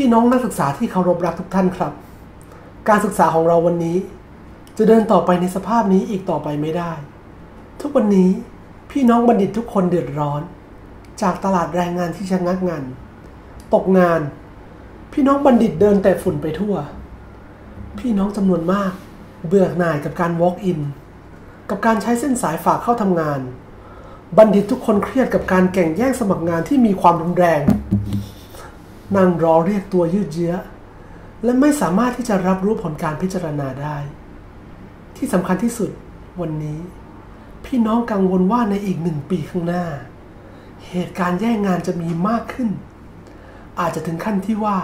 พี่น้องนักศึกษาที่เคารพรักทุกท่านครับ การศึกษาของเราวันนี้ จะเดินต่อไปในสภาพนี้อีกต่อไปไม่ได้ ทุกวันนี้พี่น้องบัณฑิตทุกคนเดือดร้อน จากตลาดแรงงานที่ชะงักงัน ตกงาน พี่น้องบัณฑิตเดินแต่ฝุ่นไปทั่ว พี่น้องจำนวนมาก เบื่อหน่ายกับการ walk in กับการใช้เส้นสายฝากเข้าทำงาน บัณฑิตทุกคนเครียดกับการแข่งแย่งสมัครงานที่มีความรุนแรง นั่งรอเรียกตัวยืดเยื้อ และไม่สามารถที่จะรับรู้ผลการพิจารณาได้ ที่สำคัญที่สุดวันนี้ พี่น้องกังวลว่าในอีกหนึ่งปีข้างหน้า เหตุการณ์แย่งงานจะมีมากขึ้น อาจจะถึงขั้นที่ว่า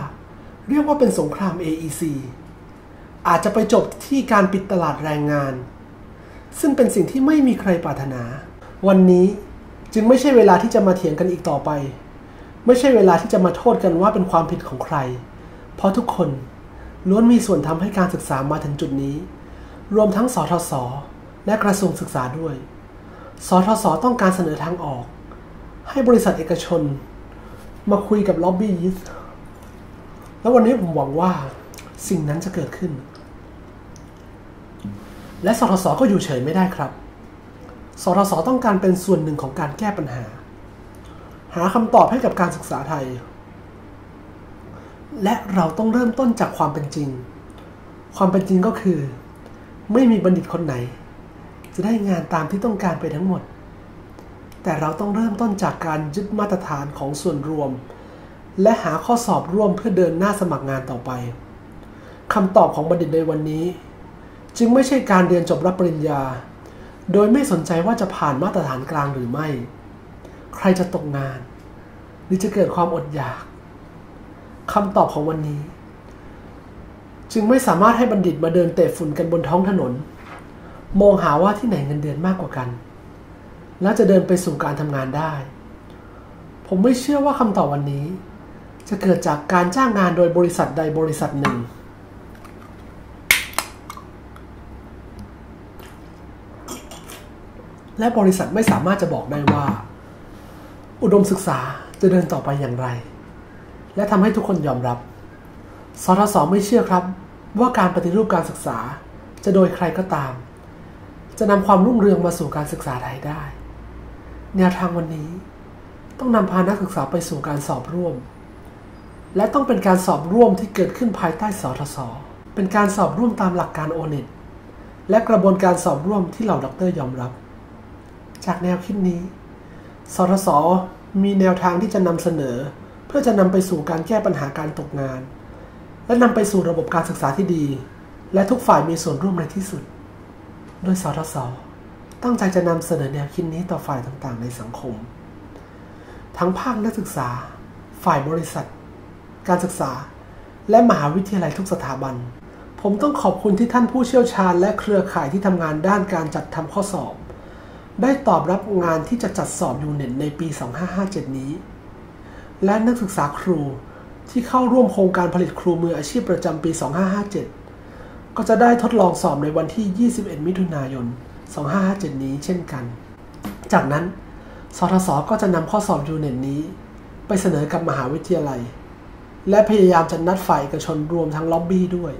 เรียกว่าเป็นสงคราม AEC อาจจะไปจบที่การปิดตลาดแรงงาน ซึ่งเป็นสิ่งที่ไม่มีใครปรารถนา วันนี้จึงไม่ใช่เวลาที่จะมาเถียงกันอีกต่อไป ไม่ใช่เวลาที่จะมาโทษกันว่าเป็นความผิดของใคร เพราะทุกคนล้วนมีส่วนทำให้การศึกษามาถึงจุดนี้ รวมทั้งสทศและกระทรวงศึกษาด้วย สทศต้องการเสนอทางออก ให้บริษัทเอกชน มาคุยกับล็อบบี้ยิสแล้ววันนี้ผมหวังว่าสิ่งนั้นจะเกิดขึ้น และสทศก็อยู่เฉยไม่ได้ครับ สทศต้องการเป็นส่วนหนึ่งของการแก้ปัญหา หาคำตอบให้กับการศึกษาไทย และเราต้องเริ่มต้นจากความเป็นจริง ความเป็นจริงก็คือ ไม่มีบัณฑิตคนไหน จะได้งานตามที่ต้องการไปทั้งหมด แต่เราต้องเริ่มต้นจากการยึดมาตรฐานของส่วนรวม และหาข้อสอบร่วมเพื่อเดินหน้าสมัครงานต่อไปคำตอบของบัณฑิตในวันนี้ จึงไม่ใช่การเรียนจบรับปริญญา โดยไม่สนใจว่าจะผ่านมาตรฐานกลางหรือไม่ ใครจะตกงาน หรือจะเกิดความอดอยากคำตอบของวันนี้ จึงไม่สามารถให้บัณฑิตมาเดินเตะฝุ่นกันบนท้องถนน มองหาว่าที่ไหนเงินเดือนมากกว่ากัน แล้วจะเดินไปสู่การทำงานได้ ผมไม่เชื่อว่าคำตอบวันนี้ จะเกิดจากการจ้างงานโดยบริษัทใดบริษัทหนึ่ง และบริษัทไม่สามารถจะบอกได้ว่า อุดมศึกษาจะเดินต่อไปอย่างไร และทำให้ทุกคนยอมรับ สทศไม่เชื่อครับ ว่าการปฏิรูปการศึกษาจะโดยใครก็ตาม จะนำความรุ่งเรืองมาสู่การศึกษาไทยได้ แนวทางวันนี้ต้องนำพานักศึกษาไปสู่การสอบร่วม และต้องเป็นการสอบร่วมที่เกิดขึ้นภายใต้สทศเป็นการสอบร่วมตามหลักการโอเน็ตและกระบวนการสอบร่วมที่เหล่าด็อกเตอร์ยอมรับ จากแนวคิดนี้ สทศมีแนวทางที่จะนำเสนอ เพื่อจะนำไปสู่การแก้ปัญหาการตกงาน และนำไปสู่ระบบการศึกษาที่ดี และทุกฝ่ายมีส่วนร่วมในที่สุด โดยสทศตั้งใจจะนำเสนอแนวคิดนี้ต่อฝ่ายต่างๆ ในสังคม ทั้งภาคนักศึกษา ฝ่ายบริษัท การศึกษา และมหาวิทยาลัยทุกสถาบัน ผมต้องขอบคุณที่ท่านผู้เชี่ยวชาญและเครือข่ายที่ทำงานด้านการจัดทำข้อสอบ ได้ตอบรับงานที่จะจัดสอบยูเน็ตในปี 2557 นี้ และนักศึกษาครูที่เข้าร่วมโครงการผลิตครูมืออาชีพประจำปี 2557 ก็จะได้ทดลองสอบในวันที่ 21 มิถุนายน 2557 นี้เช่นกัน จากนั้น สทศก็จะนำข้อสอบยูเน็ตนี้ ไปเสนอกับมหาวิทยาลัย และพยายามจะนัดฝ่ายเอกชนรวมทั้งล็อบบี้ด้วย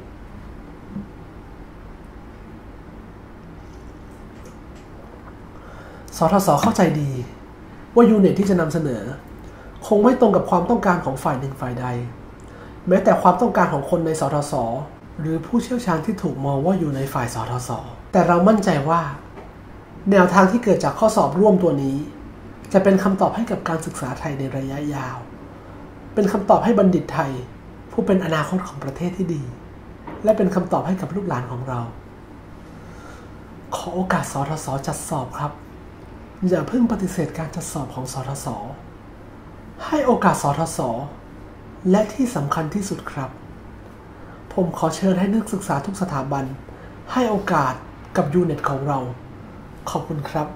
สทศเข้าใจดี ว่ายูเน็ตที่จะนำเสนอ คงไม่ตรงกับความต้องการของฝ่ายหนึ่งฝ่ายใด แม้แต่ความต้องการของคนในสทศหรือผู้เชี่ยวชาญที่ถูกมองว่าอยู่ในฝ่ายสทศแต่เรามั่นใจว่า แนวทางที่เกิดจากข้อสอบร่วมตัวนี้ จะเป็นคำตอบให้กับการศึกษาไทยในระยะยาว เป็นคำตอบให้บัณฑิตไทย ผู้เป็นอนาคตของประเทศที่ดี และเป็นคำตอบให้กับลูกหลานของเรา ขอโอกาสสทศจัดสอบครับ อย่าเพิ่งปฏิเสธการจัดสอบของสทศให้โอกาสสทศและที่สำคัญที่สุดครับ ผมขอเชิญให้นักศึกษาทุกสถาบัน ให้โอกาสกับยูเน็ตของเรา ขอบคุณครับ